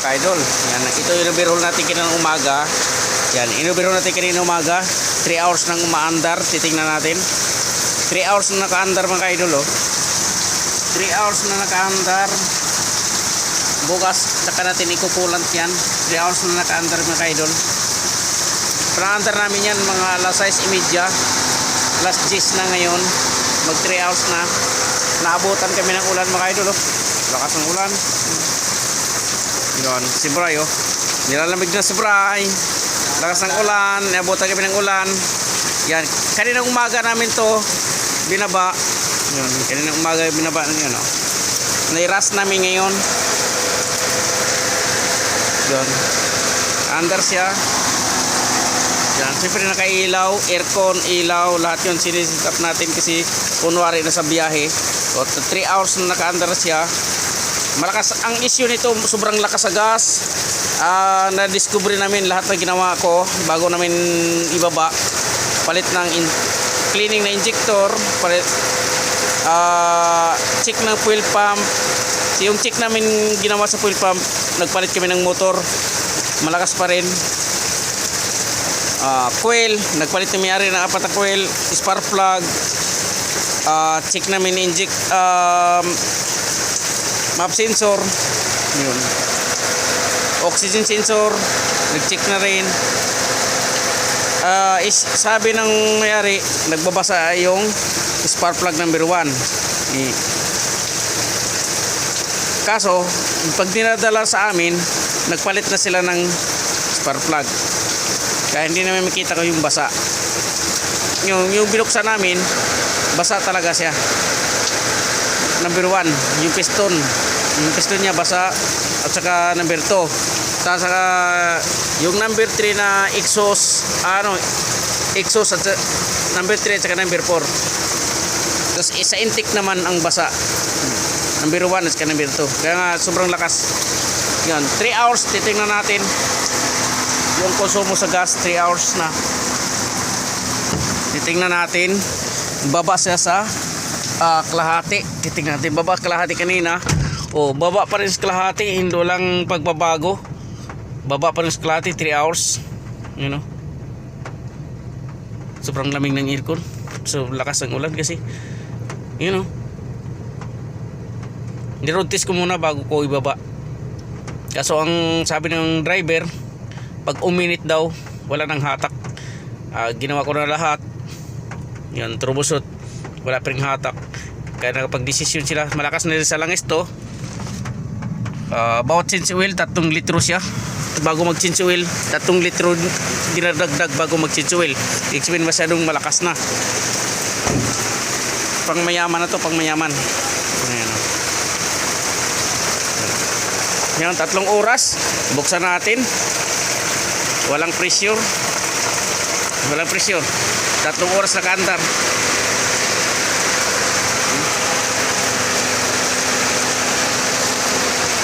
ka-idol. Yan, ito yung overhaul natin kinang umaga. Yan, in-overhaul natin kanina umaga. 3 hours nang umaandar. Titingnan natin. 3 hours na naka-andar mga ka-idol, oh. 3 hours na naka-andar. Bukas, saka natin ikukulant yan. 3 hours na naka-andar mga ka-idol. Pinaandar namin yan mga alas 6.30. Alas 10 na ngayon. Mag 3 hours na. Naabutan kami ng ulan mga idol. Oh. Lakas ng ulan. Yun, si Bray oh. Nilalamig na si Bray. Lakas ng ulan. Naabutan kami ng ulan. Yan. Kaninang umaga namin to binaba. Yun. Kaninang umaga binaba. Yun oh. Nairas namin ngayon. Yun. Under siya. Yan, siyempre nakailaw, aircon, ilaw, lahat yun sinisip up natin kasi kunwari na sa biyahe. So, 3 hours na naka-under siya. Malakas, ang issue nito, sobrang lakas sa gas. Ah, na-discover namin lahat na ginawa ko bago namin ibaba. Palit ng in- cleaning na injector, palit, ah, check ng fuel pump. So, yung check namin ginawa sa fuel pump, nagpalit kami ng motor. Malakas pa rin ah coil, nagpalit na may-ari ng apat na coil, spark plug, ah check namin inject um, map sensor, yun. Oxygen sensor, nag-check na rin. Ah, is, sabi ng may-ari, nagbabasa yung spark plug number 1. Kaso, pag dinadala sa amin, nagpalit na sila ng spark plug. Kaya hindi namin makita ko yung basa. Yung, yung binuksan namin, basa talaga siya. Number 1, yung piston. Yung piston niya basa at saka number 2. Tapos saka yung number 3 na exhaust, ano, exhaust at number 3 at saka number 4. Tapos isa intake naman ang basa. Number 1 at saka number 2. Kaya nga sobrang lakas. Yan, 3 hours titingnan natin yung konsumo sa gas 3 hours na titingnan natin baba siya sa ah, kalahati. Titingnan natin. Baba kalahati kanina. O baba pa rin sa kalahati. Hindi lang pagbabago. Baba pa rin sa kalahati. 3 hours. You know? Sobrang lamig ng aircon. So lakas ng ulan kasi. You know? Niroad test ko muna bago ko ibaba. Kaso ang sabi ng driver pag uminit daw wala nang hatak. Ah, ginawa ko na lahat. Yan troubleshoot wala pa rin hatak kaya nakapag desisyon sila. Malakas na rin sa langis to. Ah, bawat change oil tatlong litro siya. Bago mag change oil tatlong litro dinadagdag bago mag change oil explain masyadong malakas na. Pang mayaman na to pang mayaman. Ayan, yan tatlong oras. Buksan natin. Walang pressure walang pressure tatlong oras na kaandar